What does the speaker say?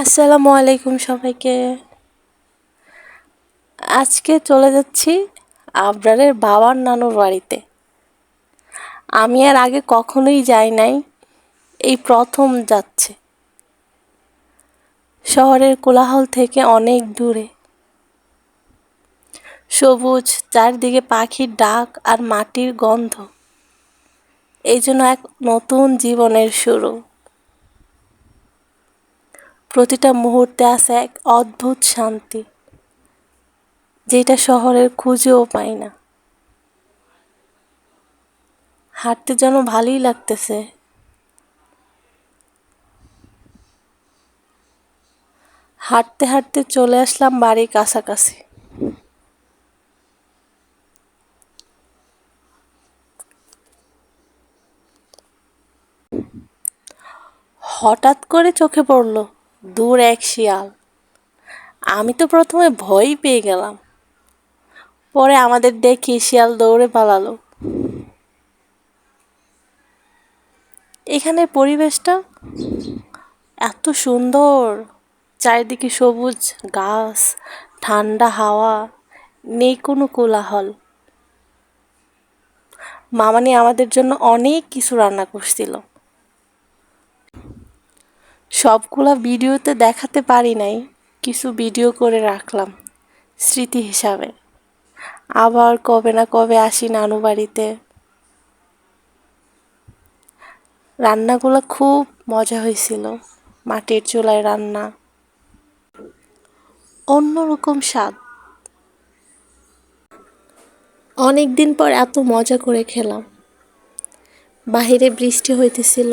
আসসালামু আলাইকুম সবাইকে। আজকে চলে যাচ্ছি আবরারের বাবার নানুর বাড়িতে। আমি আর আগে কখনোই যাই নাই, এই প্রথম যাচ্ছে। শহরের কোলাহল থেকে অনেক দূরে। সবুজ চারদিকে পাখির ডাক আর মাটির গন্ধ। এই জন্য এক নতুন জীবনের শুরু। প্রতিটা মুহূর্তে আছে এক অদ্ভুত শান্তি, যেটা শহরের খুঁজেও পাই না। হাঁটতে যেন ভালোই লাগতেছে। হাঁটতে হাঁটতে চলে আসলাম বাড়ির কাছাকাছি। হঠাৎ করে চোখে পড়ল দূর এক শিয়াল। আমি তো প্রথমে ভয়ই পেয়ে গেলাম। পরে আমাদের দেখি শিয়াল দৌড়ে পালালো। এখানে পরিবেশটা এত সুন্দর। চারিদিকে সবুজ গাছ, ঠান্ডা হাওয়া, নেই কোনো কোলাহল। মামানি আমাদের জন্য অনেক কিছু রান্না করছিল। সবগুলা ভিডিওতে দেখাতে পারি নাই, কিছু ভিডিও করে রাখলাম স্মৃতি হিসাবে। আবার কবে না কবে আসি নানু বাড়িতে। রান্নাগুলো খুব মজা হয়েছিল, মাটির চুলায় রান্না। অন্যরকম স্বাদ। অনেক দিন পর এত মজা করে খেলাম। বাহিরে বৃষ্টি হইতেছিল